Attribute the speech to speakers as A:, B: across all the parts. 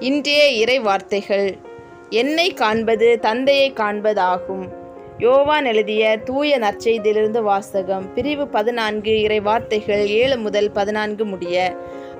A: இன்றைய இறை வார்த்தைகள். என்னை காண்பது தந்தையை காண்பதாகும். யோவான் எழுதிய தூய நற்செய்தியிலிருந்து வாசகம் பிரிவு பதினான்கு இறை வார்த்தைகள் ஏழு முதல் பதினான்கு முடிய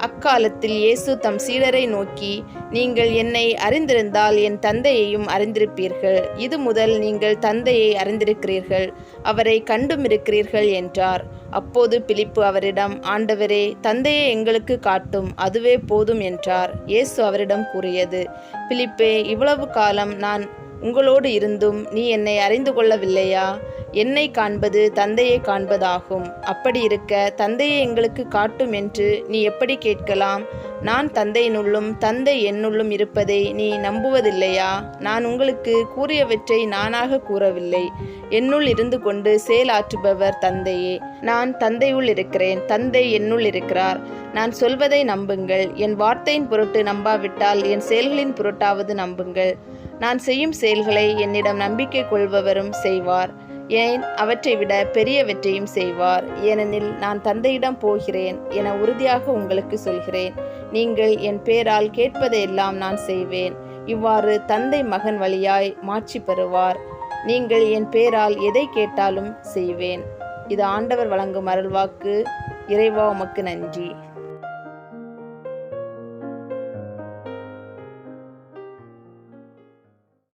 A: அக்காலத்தில் இயேசு தம் சீடரை நோக்கி நீங்கள் என்னை அறிந்திருந்தால் என் தந்தையையும் அறிந்திருப்பீர்கள். இது முதல் நீங்கள் தந்தையை அறிந்திருக்கிறீர்கள். அவரை கண்டும் இருக்கிறீர்கள் என்றார். அப்போது பிலிப்பு அவரிடம் ஆண்டவரே தந்தையை எங்களுக்கு காட்டும். அதுவே போதும் என்றார். இயேசு அவரிடம் கூறியது பிலிப்பே இவ்வளவு காலம் நான் உங்களோடு இருந்தும் நீ என்னை அறிந்து கொள்ளவில்லையா? என்னை காண்பது தந்தையை காண்பதாகும். அப்படி இருக்க தந்தையை எங்களுக்கு காட்டும் என்று நீ எப்படி கேட்கலாம்? நான் தந்தையினுள்ளும் தந்தை என்னுள்ளும் இருப்பதை நீ நம்புவதில்லையா? நான் உங்களுக்கு கூறியவற்றை நானாக கூறவில்லை. என்னுள் இருந்து கொண்டு செயலாற்றுபவர் தந்தையே. நான் தந்தையுள் இருக்கிறேன். தந்தை என்னுள் இருக்கிறார். நான் சொல்வதை நம்புங்கள். என் வார்த்தையின் பொருட்டு நம்பாவிட்டால் என் செயல்களின் பொருட்டாவது நம்புங்கள். நான் செய்யும் செயல்களை என்னிடம் நம்பிக்கை கொள்பவரும் செய்வார். ஏன்? அவற்றை விட பெரியவற்றையும் செய்வார். ஏனெனில் நான் தந்தையிடம் போகிறேன் என உறுதியாக உங்களுக்கு சொல்கிறேன். நீங்கள் என் பேரால் கேட்பதையெல்லாம் நான் செய்வேன். இவ்வாறு தந்தை மகன் வழியாய் மாட்சி பெறுவார். நீங்கள் என் பேரால் எதை கேட்டாலும் செய்வேன். இது ஆண்டவர் வழங்கும் அருள்வாக்கு. இறைவா உமக்கு நன்றி.